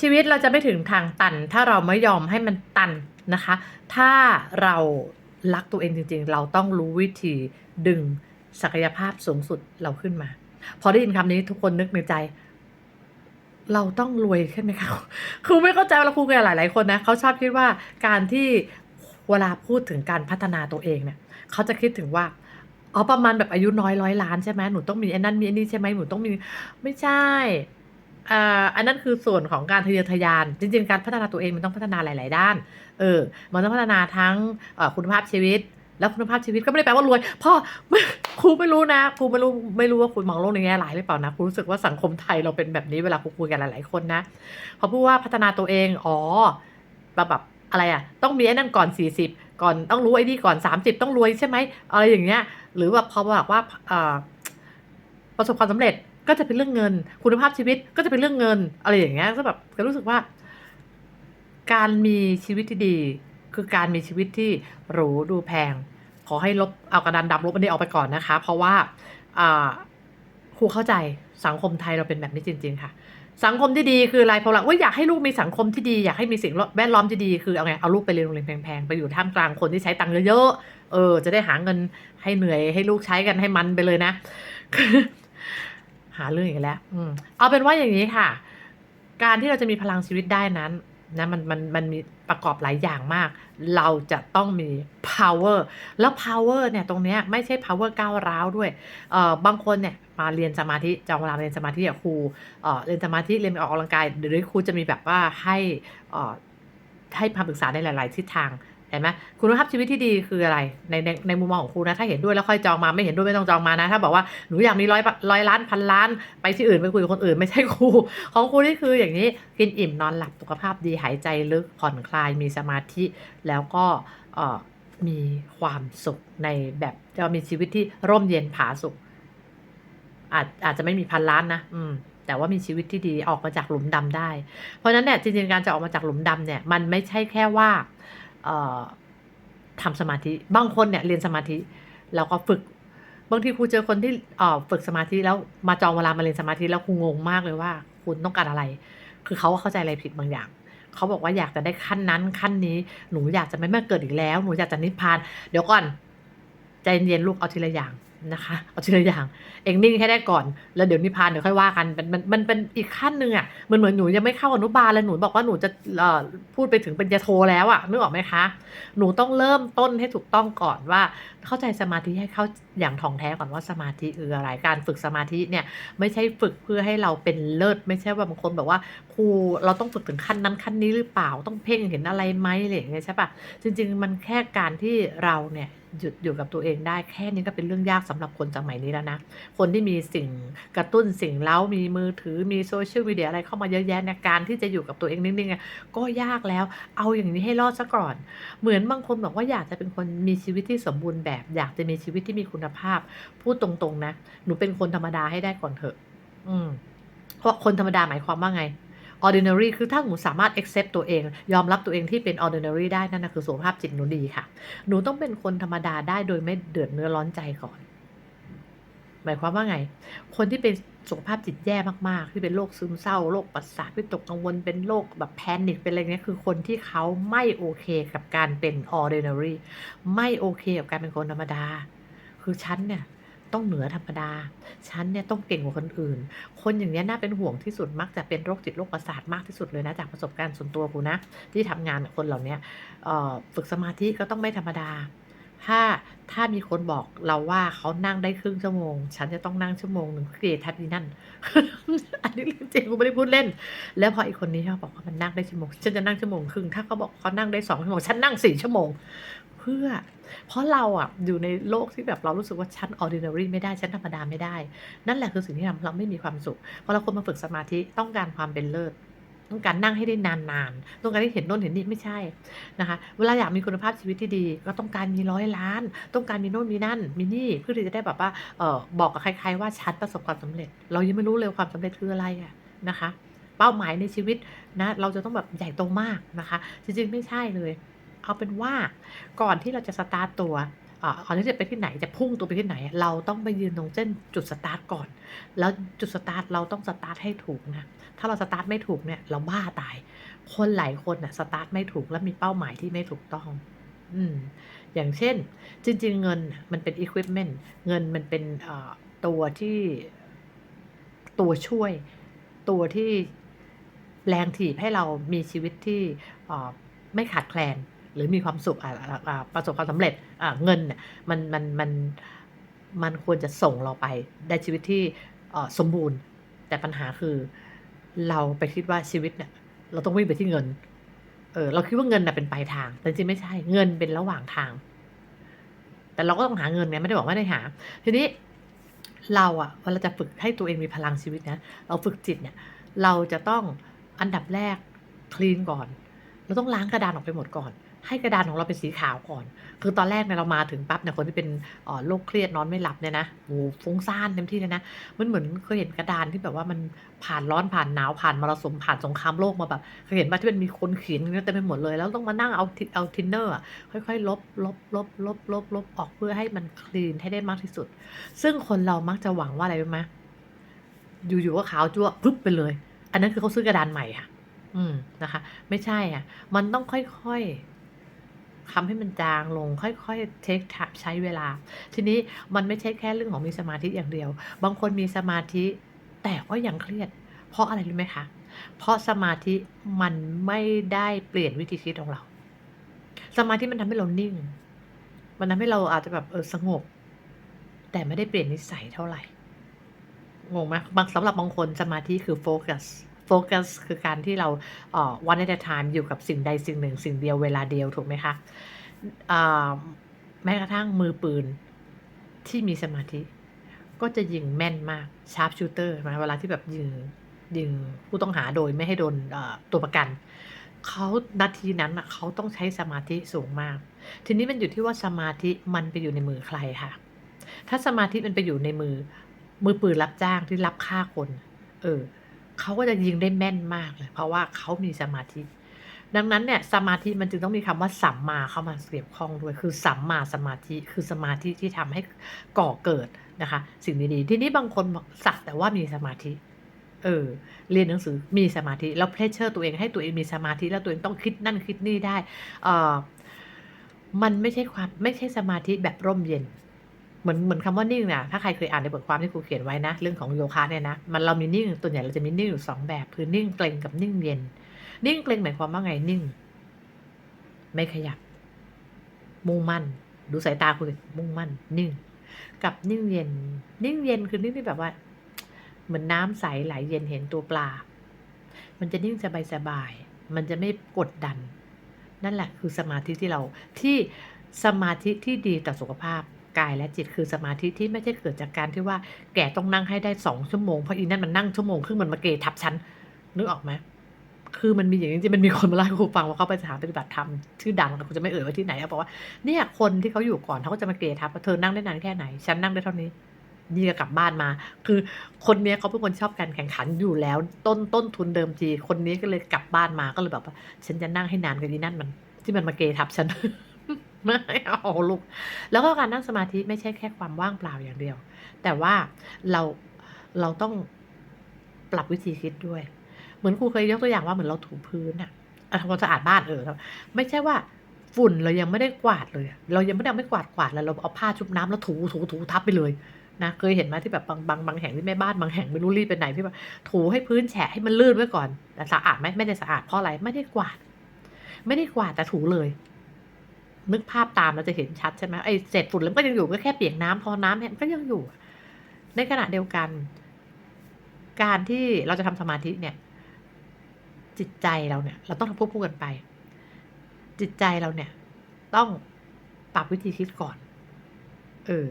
ชีวิตเราจะไม่ถึงทางตัน ถ้าเราไม่ยอมให้มันตันนะคะ ถ้าเรารักตัวเองจริง ๆ เราต้องรู้วิธีดึงศักยภาพสูงสุดเราขึ้นมา พอได้ยินคำนี้ทุกคนนึกในใจ เราต้องรวยใช่ไหมคะครูไม่เข้าใจเราครูกับหลาย ๆ คนนะเขาชอบคิดว่าการที่เวลาพูดถึงการพัฒนาตัวเองเนี่ยเขาจะคิดถึงว่าอ๋อประมาณแบบอายุน้อยร้อยล้านใช่ไหมหนูต้องมีไอ้นั่นมีไอ้นี่ใช่ไหมหนูต้องมีไม่ใช่ อ่าอันนั้นคือส่วนของการทะเยอทะยาน จริง ๆ การพัฒนาตัวเองมันต้องพัฒนาหลาย ๆ ด้าน เออ มันต้องพัฒนาทั้งคุณภาพชีวิต แล้วคุณภาพชีวิตก็ไม่ได้แปลว่ารวย พ่อครูไม่รู้นะ ครูไม่รู้ไม่รู้ว่าคุณมองโลกในแง่ร้ายหรือเปล่านะ ครูรู้สึกว่าสังคมไทยเราเป็นแบบนี้เวลาครูคุยกันหลาย ๆ คนนะ พอพูดว่าพัฒนาตัวเอง อ๋อ แบบอะไรอะ ต้องมีไอ้นั่นก่อน 40 ก่อนต้องรู้ไอ้นี่ก่อน 30 ต้องรวยใช่ไหมอะไรอย่างเงี้ย หรือแบบพอบอกว่าประสบความสำเร็จ ก็จะเป็นเรื่องเงิน คุณภาพชีวิตก็จะเป็นเรื่องเงิน อะไรอย่างเงี้ยก็แบบก็รู้สึกว่า การมีชีวิตที่ดี คือการมีชีวิตที่หรูดูแพง ขอให้ลบเอากระดานดำลบอันนี้ออกไปก่อนนะคะ เพราะว่าครูเข้าใจสังคมไทยเราเป็นแบบนี้จริง ๆ ค่ะ สังคมที่ดีคืออะไรพราะว่าอยากให้ลูกมีสังคมที่ดีอยากให้มีสิ่งแวดล้อมที่ดีคือเอาไงเอาลูกไปเรียนโรงเรียนแพงๆไปอยู่ท่ามกลางคนที่ใช้ตังค์เยอะๆเออ จะได้หาเงินให้เหนื่อยให้ลูกใช้กันให้มันไปเลยนะ หาเรื่องอีกแล้วอืมเอาเป็นว่าอย่างนี้ค่ะ การที่เราจะมีพลังชีวิตได้นั้นนะมันมันมันมีประกอบหลายอย่างมาก เราจะต้องมี power แล้ว power เนี่ยตรงเนี้ยไม่ใช่ power ก้าวร้าวด้วยเอ่อบางคนเนี่ยมาเรียนสมาธิจองเวลาเรียนสมาธิกับครูเอ่อเรียนสมาธิเรียนออกกำลังกายหรือครูจะมีแบบว่าให้เอ่อให้คำปรึกษาในหลาย ๆ ทิศทาง เห็นไหมคุณภาพชีวิตที่ดีคืออะไรในในในมุมมองของครูนะถ้าเห็นด้วยแล้วค่อยจองมาไม่เห็นด้วยไม่ต้องจองมานะ ถ้าบอกว่าหนูอยากมีร้อยร้อยล้านพันล้าน ไปที่อื่นไปคุยกับคนอื่นไม่ใช่ครู ของครูนี่คืออย่างนี้กินอิ่มนอนหลับสุขภาพดีหายใจลึกผ่อนคลายมีสมาธิแล้วก็มีความสุขในแบบจะมีชีวิตที่ร่มเย็นผาสุข อาจอาจจะไม่มีพันล้านนะอืมแต่ว่ามีชีวิตที่ดีออกมาจากหลุมดำได้ เพราะฉะนั้นเนี่ยจริงๆการจะออกมาจากหลุมดำเนี่ยมันไม่ใช่แค่ว่า ทำสมาธิ บางคนเนี่ยเรียนสมาธิ แล้วก็ฝึก บางทีครูเจอคนที่ฝึกสมาธิแล้วมาจองเวลามาเรียนสมาธิแล้วครูงงมากเลยว่า คุณต้องการอะไร คือเขาเข้าใจอะไรผิดบางอย่างเขาบอกว่าอยากจะได้ขั้นนั้นขั้นนี้ หนูอยากจะไม่มาเกิดอีกแล้ว หนูอยากจะนิพพาน เดี๋ยวก่อน ใจเย็นๆลูกเอาทีละอย่าง นะคะเอาทีละอย่างเองนิ่งให้ได้ก่อน แล้วเดี๋ยวนิพานเดี๋ยวค่อยว่ากันมันมันมันเป็นอีกขั้นหนึ่งอะมันเหมือนหนูยังไม่เข้าอนุบาลเลยหนูบอกว่าหนูจะเอ่อพูดไปถึงเป็นยาโทแล้วอะนึกออกไหมคะ หนูต้องเริ่มต้นให้ถูกต้องก่อนว่า เข้าใจสมาธิให้เข้าอย่างท่องแท้ก่อนว่าสมาธิคืออะไรการฝึกสมาธิเนี่ยไม่ใช่ฝึกเพื่อให้เราเป็นเลิศไม่ใช่ว่าบางคนแบบว่าครูเราต้องฝึกถึงขั้นนั้นขั้นนี้หรือเปล่าต้องเพ่งเห็นอะไรไหมอะไรอย่างเงี้ยใช่ปะจริง ๆ มันแค่การที่เราเนี่ย หยุดอยู่กับตัวเองได้แค่นี้ก็เป็นเรื่องยากสำหรับคนสมัยนี้แล้วนะ คนที่มีสิ่งกระตุ้นสิ่งเล้ามีมือถือมีโซเชียลมีเดียอะไรเข้ามาเยอะแยะในการที่จะอยู่กับตัวเองนิ่งๆก็ยากแล้ว เอาอย่างนี้ให้รอดซะก่อน เหมือนบางคนบอกว่าอยากจะเป็นคนมีชีวิตที่สมบูรณ์แบบ อยากจะมีชีวิตที่มีคุณภาพ พูดตรงๆนะ หนูเป็นคนธรรมดาให้ได้ก่อนเถอะ อืมเพราะคนธรรมดาหมายความว่าไง ordinary คือถ้าหนูสามารถ accept ตัวเอง ยอมรับตัวเองที่เป็น ordinary ได้นั่นนะคือสุขภาพจิตหนูดีค่ะ หนูต้องเป็นคนธรรมดาได้โดยไม่เดือดเนื้อร้อนใจก่อน หมายความว่าไง คนที่เป็นสุขภาพจิตแย่มากๆ ที่เป็นโรคซึมเศร้าโรคประสาทวิตกกังวลเป็นโรคแบบแพนิคเป็นอะไรเงี้ยคือคนที่เขาไม่โอเคกับการเป็น ordinary ไม่โอเคกับการเป็นคนธรรมดา คือฉันเนี่ย ต้องเหนือธรรมดา ฉันเนี่ยต้องเก่งกว่าคนอื่น คนอย่างนี้น่าเป็นห่วงที่สุดมักจะเป็นโรคจิตโรคประสาทมากที่สุดเลยนะจากประสบการณ์ส่วนตัวกูนะ ที่ทำงานกับคนเหล่านี้ฝึกสมาธิก็ต้องไม่ธรรมดา ถ้าถ้ามีคนบอกเราว่าเขานั่งได้ครึ่งชั่วโมง ฉันจะต้องนั่งชั่วโมงหนึ่งเกลียดทัดดีนั่น อันนี้เรื่องจริงกูไม่ได้พูดเล่น แล้วพออีกคนนี้เขาบอกว่ามันนั่งได้ชั่วโมง ฉันจะนั่งชั่วโมงครึ่งถ้าเขาบอกเขานั่งได้สองชั่วโมงฉันนั่งสี่ชั่วโมง เพื่อ เพราะเราอะอยู่ในโลกที่แบบเรารู้สึกว่าฉัน ordinary ไม่ได้ฉันธรรมดาไม่ได้ นั่นแหละคือสิ่งที่ทำเราไม่มีความสุขพอเราคนมาฝึกสมาธิต้องการความเป็นเลิศต้องการนั่งให้ได้นานๆ ต้องการที่เห็นโน่นเห็นนี่ไม่ใช่นะคะ เวลาอยากมีคุณภาพชีวิตที่ดี ก็ต้องการมีร้อยล้าน ต้องการมีโน่นมีนั่น มีนี่เพื่อที่จะได้แบบว่าเออบอกกับใคร ๆ ว่าฉันประสบความสำเร็จ เรายังไม่รู้เลยความสำเร็จคืออะไรอะนะคะ เป้าหมายในชีวิตนะเราจะต้องแบบใหญ่โตมากนะคะ จริงๆไม่ใช่เลย เอาเป็นว่าก่อนที่เราจะสตาร์ตตัวอ่าก่อนที่จะไปที่ไหนจะพุ่งตัวไปที่ไหน เราต้องไปยืนตรงเส้นจุดสตาร์ทก่อน แล้วจุดสตาร์ทเราต้องสตาร์ทให้ถูกนะถ้าเราสตาร์ทไม่ถูกเนี่ยเราบ้าตาย คนหลายคนน่ะสตาร์ทไม่ถูกและมีเป้าหมายที่ไม่ถูกต้อง อืมอย่างเช่น จริง ๆ เงินมันเป็น equipment เงินมันเป็นตัวที่ตัวช่วย ตัวที่แรงถีบให้เรามีชีวิตที่ไม่ขาดแคลน หรือมีความสุขอ่าประสบความสำเร็จอ่าเงินเนี่ยมันมันมันมันควรจะส่งเราไปได้ชีวิตที่สมบูรณ์ แต่ปัญหาคือเราไปคิดว่าชีวิตเนี่ย เราต้องวิ่งไปที่เงิน เออเราคิดว่าเงินน่ะเป็นปลายทาง แต่จริงไม่ใช่เงินเป็นระหว่างทาง แต่เราก็ต้องหาเงินไงไม่ได้บอกไม่ได้หา ทีนี้เราอะเวลาจะฝึกให้ตัวเองมีพลังชีวิตนะเราฝึกจิตเนี่ย เราจะต้องอันดับแรกคลีนก่อน เราต้องล้างกระดานออกไปหมดก่อน ให้กระดานของเราเป็นสีขาวก่อน คือตอนแรกเนี่ยเรามาถึงปั๊บเนี่ยคนที่เป็นโรคเครียดนอนไม่หลับเนี่ยนะโอ้ฟุ้งซ่านเต็มที่เลยนะ มันเหมือนเคยเห็นกระดานที่แบบว่ามันผ่านร้อนผ่านหนาวผ่านมรสุมผ่านสงครามโลกมาแบบเคยเห็นเปล่าที่มันมีคนเขียนเต็มไปหมดเลย แล้วต้องมานั่งเอาเอา thinner อะค่อยๆ ลบลบลบลบลบลบออกเพื่อให้มันคลีนให้ได้มากที่สุด ซึ่งคนเรามักจะหวังว่าอะไรรู้ไหมอยู่ๆก็ขาวจั๊วพรึบไปเลย อันนั้นคือเขาซื้อกระดานใหม่ค่ะ อืมนะคะ ไม่ใช่อะ มันต้องค่อยๆ ทำให้มันจางลงค่อยๆ take time ใช้เวลา ทีนี้มันไม่ใช่แค่เรื่องของมีสมาธิอย่างเดียว บางคนมีสมาธิแต่ก็ยังเครียด เพราะอะไรรู้ไหมคะ เพราะสมาธิมันไม่ได้เปลี่ยนวิธีคิดของเรา สมาธิมันทำให้เรานิ่ง มันทำให้เราอาจจะแบบเออสงบ แต่ไม่ได้เปลี่ยนนิสัยเท่าไหร่งงไหมบางสำหรับบางคนสมาธิคือโฟกัส โฟกัสคือการที่เราเอ่อ one at a time อยู่กับสิ่งใดสิ่งหนึ่ง สิ่งเดียวเวลาเดียวถูกไหมคะแม้กระทั่งมือปืนที่มีสมาธิ ก็จะยิงแม่นมาก sharpshooter ใช่ไหมเวลาที่แบบยิงยิงผู้ต้องหาโดยไม่ให้โดนตัวประกันเขานาทีนั้นเขาต้องใช้สมาธิสูงมาก ทีนี้มันอยู่ที่ว่าสมาธิมันไปอยู่ในมือใครค่ะ ถ้าสมาธิมันไปอยู่ในมือ มือปืนรับจ้างที่รับฆ่าคน เออ เขาก็จะยิงได้แม่นมากเลย เพราะว่าเขามีสมาธิ ดังนั้นเนี่ยสมาธิมันจึงต้องมีคำว่าสัมมาเข้ามาเกี่ยวข้องด้วย คือสัมมาสมาธิคือสมาธิที่ทำให้ก่อเกิดนะคะ สิ่งดีๆ ทีนี้บางคนสักแต่ว่ามีสมาธิ เออ เรียนหนังสือมีสมาธิ แล้ว pressure ตัวเองให้ตัวเองมีสมาธิ แล้วตัวเองต้องคิดนั่นคิดนี่ได้ เอ่อมันไม่ใช่ความไม่ใช่สมาธิแบบร่มเย็น เหมือนเหมือนคำว่านิ่งน่ะถ้าใครเคยอ่านในบทความที่ครูเขียนไว้นะ เรื่องของโยคะเนี่ยนะมันเรามีนิ่งส่วนใหญ่เราจะมีนิ่งอยู่2แบบคือนิ่งเกร็งกับนิ่งเย็น นิ่งเกร็งหมายความว่าไงนิ่ง ไม่ขยับ มุ่งมั่น ดูสายตาคุณมุ่งมั่น นิ่ง กับนิ่งเย็น นิ่งเย็นคือนิ่งที่แบบว่า เหมือนน้ำใสไหลเย็นเห็นตัวปลา มันจะนิ่งสบายๆมันจะไม่กดดัน นั่นแหละคือสมาธิที่เราที่สมาธิที่ดีต่อสุขภาพ กายและจิตคือสมาธิที่ไม่ใช่เกิดจากการที่ว่าแกต้องนั่งให้ได้2ชั่วโมงเพราะอีนั่นมันนั่งชั่วโมงครึ่งมันมาเกทับฉันนึกออกไหมคือมันมีอย่างนี้จริงๆมันมีคนมาเล่าให้ครูฟังว่าเขาไปสถานปฏิบัติธรรมชื่อดังแต่ครูจะไม่เอ่ยว่าที่ไหนเขาบอกว่าเนี่ยคนที่เขาอยู่ก่อนเขาก็จะมาเกทับว่าเธอนั่งได้นานแค่ไหน ฉันนั่งได้เท่านี้นี่ก็กลับบ้านมา คือคนเนี้ยเขาเป็นคนชอบการแข่งขันอยู่แล้ว ต้นต้นทุนเดิมทีคนนี้ก็เลยกลับบ้านมาก็เลยแบบว่าฉันจะนั่งให้นานกว่าอีนั่นมัน ที่มันมาเกทับฉัน ไม่เอาลูกแล้วก็การนั่งสมาธิไม่ใช่แค่ความว่างเปล่าอย่างเดียว แต่ว่าเราเราต้องปรับวิธีคิดด้วย เหมือนครูเคยยกตัวอย่างว่าเหมือนเราถูพื้นน่ะอะทำความสะอาดบ้านเออไม่ใช่ว่าฝุ่นเรายังไม่ได้กวาดเลย เรายังไม่ได้ไม้กวาดกวาดแล้วเราเอาผ้าชุบน้ำแล้วถูๆๆทับไปเลยนะเคยเห็นไหมที่แบบบางบางบางแห่งที่แม่บ้านบางแห่งไม่รู้รีบไปไหนที่แบบถูให้พื้นแฉะให้มันลื่นไว้ก่อนแต่สะอาดไหมไม่ได้สะอาดเพราะอะไรไม่ได้กวาด ไม่ได้กวาดแต่ถูเลย นึกภาพตามเราจะเห็นชัดใช่ไหมไอ้เศษฝุ่นแล้วมันก็ยังอยู่ก็แค่เปียกน้ำพอน้ำแห้งก็ยังอยู่ ในขณะเดียวกัน การที่เราจะทำสมาธิเนี่ย จิตใจเราเนี่ย เราต้องทำควบคู่กันไป จิตใจเราเนี่ย ต้องปรับวิธีคิดก่อน เออ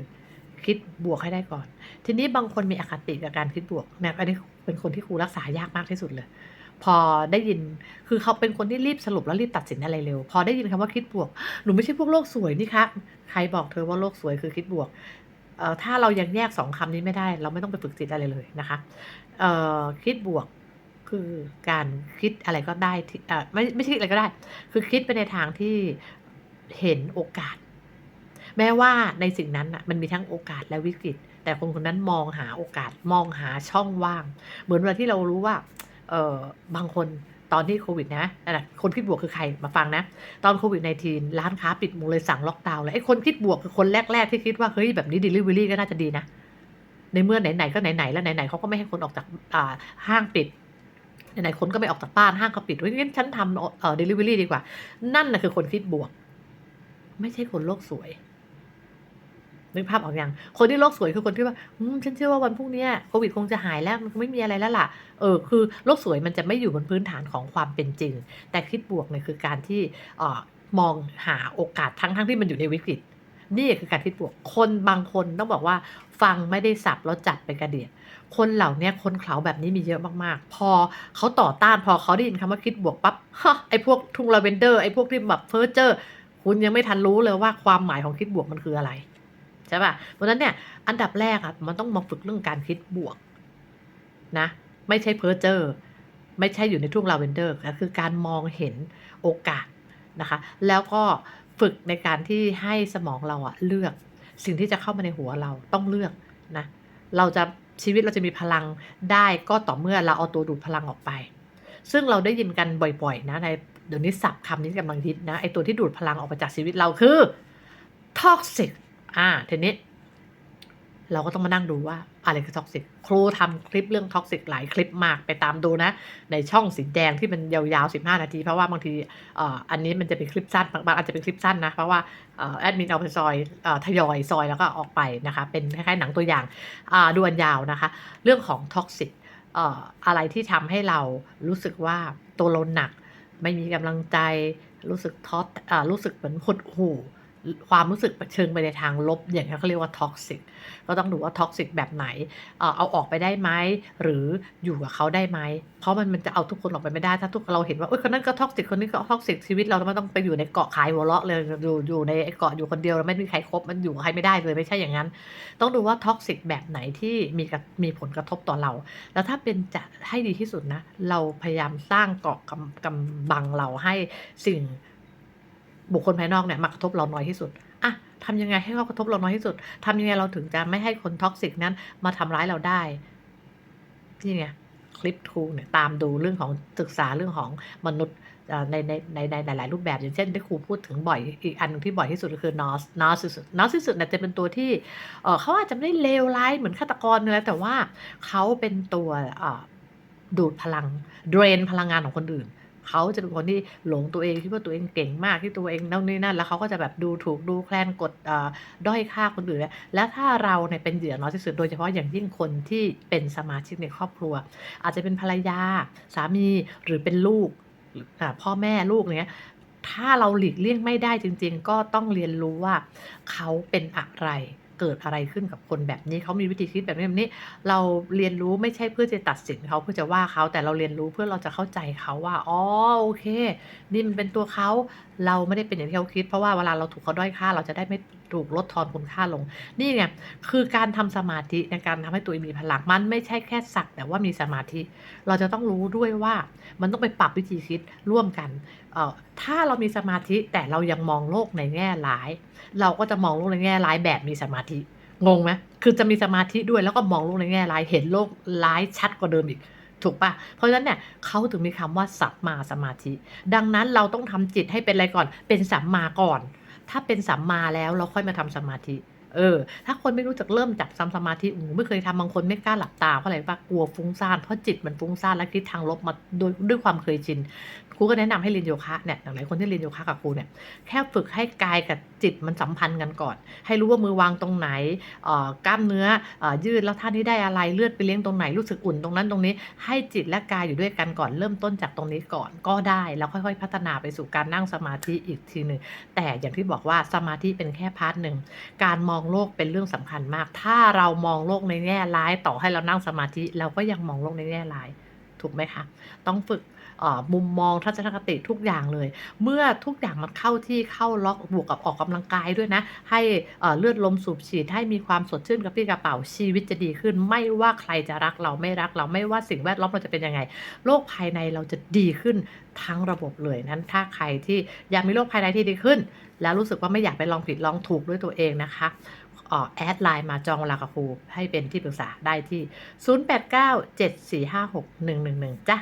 คิดบวกให้ได้ก่อน ทีนี้บางคนมีอคติกับการคิดบวกเนี่ยอันนี้เป็นคนที่ครูรักษายากมากที่สุดเลย พอได้ยินคือเขาเป็นคนที่รีบสรุปแล้วรีบตัดสินอะไรเร็ว พอได้ยินคำว่าคิดบวก หนูไม่ใช่พวกโลกสวยนี่คะใครบอกเธอว่าโลกสวยคือคิดบวกเอ่อถ้าเรายังแยก2คำนี้ไม่ได้ เราไม่ต้องไปฝึกจิตอะไรเลยนะคะเอ่อคิดบวกคือการคิดอะไรก็ได้ที่เอ่าไม่ไม่ใช่อะไรก็ได้ คือคิดไปในทางที่เห็นโอกาส แม้ว่าในสิ่งนั้นน่ะมันมีทั้งโอกาสและวิกฤต แต่คนคนนั้นมองหาโอกาสมองหาช่องว่าง เหมือนเวลาที่เรารู้ว่า เออบางคนตอนที่โควิดนะนะคนคิดบวกคือใครมาฟังนะ ตอนโควิด -19 ร้านค้าปิดหมดเลยสั่งล็อกดาวน์เลยไอ้คนคิดบวกคือคนแรก ๆ ที่คิดว่าเฮ้ยแบบนี้ delivery ก็น่าจะดีนะ ในเมื่อไหน ๆ ก็ไหน ๆ แล้วไหน ๆเขาก็ไม่ให้คนออกจากห้างปิดไหนๆคนก็ไม่ออกจากบ้านห้างก็ปิดเฮ้ยงั้นฉันทำเอ่อ delivery ดีกว่า นั่นน่ะคือคนคิดบวก ไม่ใช่คนโลกสวย นึกภาพออกอยังคนที่โลกสวยคือคนที่ว่าฉันเชื่อว่าวันพรุ่งนี้โควิดคงจะหายแล้วมันไม่มีอะไรแล้วล่ะ เออคือโลกสวยมันจะไม่อยู่บนพื้นฐานของความเป็นจริง แต่คิดบวกเนี่ยคือการที่ออมองหาโอกาสทั้งทั้งที่มันอยู่ในวิกฤต นี่คือการคิดบวก คนบางคนต้องบอกว่าฟังไม่ได้สับแล้วจัดไปกระเดียดคนเหล่านี้คนเขาแบบนี้มีเยอะมากๆ พอเขาต่อต้านพอเขาได้ยินคำว่าคิดบวกปั๊บฮะไอ้พวกทุ่งลาเวนเดอร์ไอ้พวกที่แบบเฟอร์เจอร์ คุณยังไม่ทันรู้เลยว่าความหมายของคิดบวกมันคืออะไร ใช่ป่ะ เพราะนั้นเนี่ยอันดับแรกอะมันต้องมาฝึกเรื่องการคิดบวกนะไม่ใช่เพ้อเจอร์ไม่ใช่อยู่ในทุ่งลาเวนเดอร์คือการมองเห็นโอกาสนะคะ แล้วก็ฝึกในการที่ให้สมองเราอะเลือกสิ่งที่จะเข้ามาในหัวเราต้องเลือกนะเราจะชีวิตเราจะมีพลังได้ก็ต่อเมื่อเราเอาตัวดูดพลังออกไป ซึ่งเราได้ยินกันบ่อยๆนะในเดี๋ยวนี้ศัพท์คำนี้กำลังฮิตนะไอตัวที่ดูดพลังออกไปจากชีวิตเราคือ toxic อ่าทีนี้ เราก็ต้องมานั่งดูว่าอะไรคือท็อกซิกครูทำคลิปเรื่องท็อกซิกหลายคลิปมากไปตามดูนะ ในช่องสีแดงที่มันยาวๆ 15 นาที เพราะว่าบางทีอันนี้มันจะเป็นคลิปสั้นบางอาจจะเป็นคลิปสั้นนะ เพราะว่าอแอดมินเอาไปซอยอทยอยซอยแล้วก็ออกไปนะคะ เป็นคล้ายๆหนังตัวอย่างอ่าดูอันยาวนะคะ เรื่องของท็อกซิกอะไรที่ทำให้เรารู้สึกว่าตัวเราหนัก ไม่มีกำลังใจรู้สึกท้อรู้สึกเหมือนหดหู่ ความรู้สึกเชิงไปในทางลบ อย่างนี้เขาเรียกว่าท็อกซิกก็ต้องดูว่าท็อกซิกแบบไหนเออเอาออกไปได้ไหมหรืออยู่กับเขาได้ไหม เพราะมันมันจะเอาทุกคนออกไปไม่ได้ถ้าทุกเราเห็นว่าเอ้ยคนนั้นก็ท็อกซิกคนนี้ก็ท็อกซิกชีวิตเราไม่ต้องไปอยู่ในเกาะขายหัวเราะเลยอยู่อยู่ในเกาะอยู่คนเดียวแล้วไม่มีใครคบมันอยู่กับใครไม่ได้เลยไม่ใช่อย่างนั้น ต้องดูว่าท็อกซิกแบบไหนที่มีกับมีผลกระทบต่อเรา แล้วถ้าเป็นจะให้ดีที่สุดนะ เราพยายามสร้างเกาะกำกำบังเราให้สิ่ง บุคคลภายนอกเนี่ยมากระทบเราน้อยที่สุดอะทำยังไงให้เขากระทบเราน้อยที่สุดทำยังไงเราถึงจะไม่ให้คนท็อกซิกนั้นมาทำร้ายเราได้นี่ไงคลิปทูเนี่ยตามดูเรื่องของศึกษาเรื่องของมนุษย์ในในในในหลาย ๆ รูปแบบอย่างเช่นที่ครูพูดถึงบ่อยอีกอันหนึงที่บ่อยที่สุดก็คือนอสนอสสุดนอสสุดเนี่ยจะเป็นตัวที่เขาอาจจะไม่ได้เลวร้ายเหมือนฆาตกรเลยแต่ว่าเขาเป็นตัวดูดพลังเดรนพลังงานของคนอื่น เขาจะเป็นคนที่หลงตัวเองคิดว่าตัวเองเก่งมากที่ตัวเองนั่นนี่นั่น แล้วเขาก็จะแบบดูถูกดูแคลนกดด้อยค่าคนอื่นแล้วถ้าเราเนี่ยเป็นเหยื่อน้อยที่สุดโดยเฉพาะอย่างยิ่งคนที่เป็นสมาชิกในครอบครัว อาจจะเป็นภรรยา สามีหรือเป็นลูกพ่อแม่ลูกเนี้ยถ้าเราหลีกเลี่ยงไม่ได้จริง ๆ ก็ต้องเรียนรู้ว่าเขาเป็นอะไร เกิดอะไรขึ้นกับคนแบบนี้เขามีวิธีคิดแบบนี้แบบนี้ เราเรียนรู้ไม่ใช่เพื่อจะตัดสินเขาเพื่อจะว่าเขาแต่เราเรียนรู้เพื่อเราจะเข้าใจเขาว่าอ๋อโอเค นี่มันเป็นตัวเขาเราไม่ได้เป็นอย่างที่เขาคิด เพราะว่าเวลาเราถูกเขาด้อยค่าเราจะได้ไม่ ถูกลดทอนคุณค่าลง นี่ไงคือการทำสมาธิในการทำให้ตัวเองมีพลังมันไม่ใช่แค่สักแต่ว่ามีสมาธิ เราจะต้องรู้ด้วยว่ามันต้องไปปรับวิธีคิดร่วมกันเออถ้าเรามีสมาธิแต่เรายังมองโลกในแง่ร้าย เราก็จะมองโลกในแง่ร้ายแบบมีสมาธิงงไหมคือจะมีสมาธิด้วยแล้วก็มองโลกในแง่ร้ายเห็นโลกร้ายชัดกว่าเดิมอีกถูกปะเพราะฉะนั้นเนี่ยเขาถึงมีคำว่าสัมมาสมาธิ ดังนั้นเราต้องทำจิตให้เป็นอะไรก่อน เป็นสัมมาก่อน ถ้าเป็นสัมมาแล้วเราค่อยมาทำสมาธิ เออ ถ้าคนไม่รู้จักเริ่มจากทำสมาธิอ้โหไม่เคยทำบางคนไม่กล้าหลับตาเพราะอะไรปะกลัวฟุ้งซ่านเพราะจิตมันฟุ้งซ่านและคิดทางลบมาโดยด้วยความเคยชินครูก็แนะนำให้เรียนโยคะเนี่ยหลายคนที่เรียนโยคะกับครูเนี่ยแค่ฝึกให้กายกับจิตมันสัมพันธ์กันก่อน ให้รู้ว่ามือวางตรงไหนเอ่อกล้ามเนื้อเอ่อยืดแล้วท่านี้ได้อะไรเลือดไปเลี้ยงตรงไหนรู้สึกอุ่นตรงนั้นตรงนี้ ให้จิตและกายอยู่ด้วยกันก่อนเริ่มต้นจากตรงนี้ก่อนก็ได้แล้วค่อยๆ พัฒนาไปสู่การนั่งสมาธิอีกทีหนึ่งแต่อย่างที่บอกว่าสมาธิเป็นแค่พาร์ทหนึ่งการมององโลกเป็นเรื่องสำคัญมาก ถ้าเรามองโลกในแง่ร้าย ต่อให้เรานั่งสมาธิ เราก็ยังมองโลกในแง่ร้าย ถูกไหมคะ ต้องฝึก มุมมองทัศนคติทุกอย่างเลย เมื่อทุกอย่างมันเข้าที่เข้าล็อกบวกกับออกกำลังกายด้วยนะ ให้เลือดลมสูบฉีดให้มีความสดชื่นกระปี้กระเป๋าชีวิตจะดีขึ้น ไม่ว่าใครจะรักเราไม่รักเราไม่ว่าสิ่งแวดล้อมเราจะเป็นยังไงโลกภายในเราจะดีขึ้นทั้งระบบเลยนั้นถ้าใครที่อยากมีโลกภายในที่ดีขึ้น แล้วรู้สึกว่าไม่อยากไปลองผิดลองถูกด้วยตัวเองนะคะออแอดไลน์มาจองเวลากับครูให้เป็นที่ปรึกษาได้ที่ 0897456111 จ้ะ